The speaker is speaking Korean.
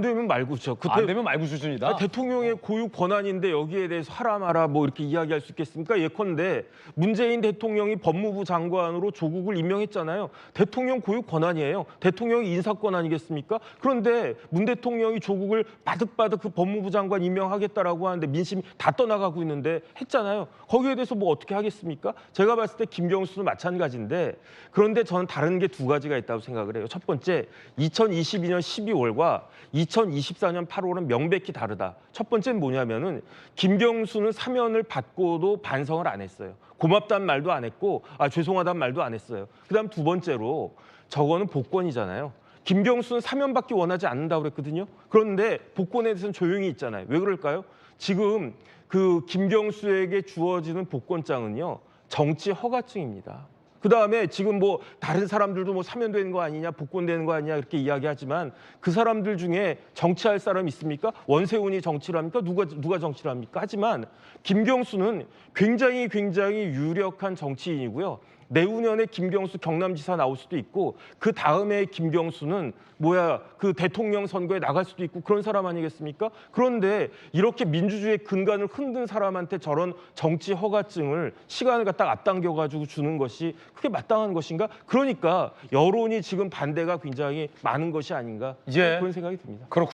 되면 말고죠. 그때 안 되면 말고 수준이다. 아니, 대통령의 고유 권한인데 여기에 대해서 하라 마라 뭐 이렇게 이야기할 수 있겠습니까? 예컨대 문재인 대통령이 법무부 장관으로 조국을 임명했잖아요. 대통령 고유 권한이에요. 대통령이 인사권 아니겠습니까? 그런데 문 대통령이 조국을 바득바득 그 법무부 장관 임명하겠다라고 하는데 민심이 다 떠나가고 있는데 했잖아요. 거기에 대해서 뭐 어떻게 하겠습니까? 제가 봤을 때 김경수도 마찬가지인데 그런데 저는 다른 게 두 가지가 있다고 생각을 해요. 첫 번째, 2022년 12월과 2024년 8월은 명백히 다르다. 첫 번째는 뭐냐면은 김경수는 사면을 받고도 반성을 안 했어요. 고맙다는 말도 안 했고 아 죄송하다는 말도 안 했어요. 그다음 두 번째로 저거는 복권이잖아요. 김경수는 사면받기 원하지 않는다고 그랬거든요. 그런데 복권에 대해서는 조용히 있잖아요. 왜 그럴까요? 지금 그 김경수에게 주어지는 복권장은요. 정치 허가증입니다. 그 다음에 지금 뭐 다른 사람들도 뭐 사면되는 거 아니냐, 복권되는 거 아니냐 이렇게 이야기하지만 그 사람들 중에 정치할 사람 있습니까? 원세훈이 정치를 합니까? 누가 누가 정치를 합니까? 하지만 김경수는 굉장히 굉장히 유력한 정치인이고요. 내후년에 김경수 경남지사 나올 수도 있고 그 다음에 김경수는 뭐야 그 대통령 선거에 나갈 수도 있고 그런 사람 아니겠습니까? 그런데 이렇게 민주주의의 근간을 흔든 사람한테 저런 정치 허가증을 시간을 갖다 앞당겨 가지고 주는 것이 그게 마땅한 것인가? 그러니까 여론이 지금 반대가 굉장히 많은 것이 아닌가 예. 그런 생각이 듭니다. 그렇군요.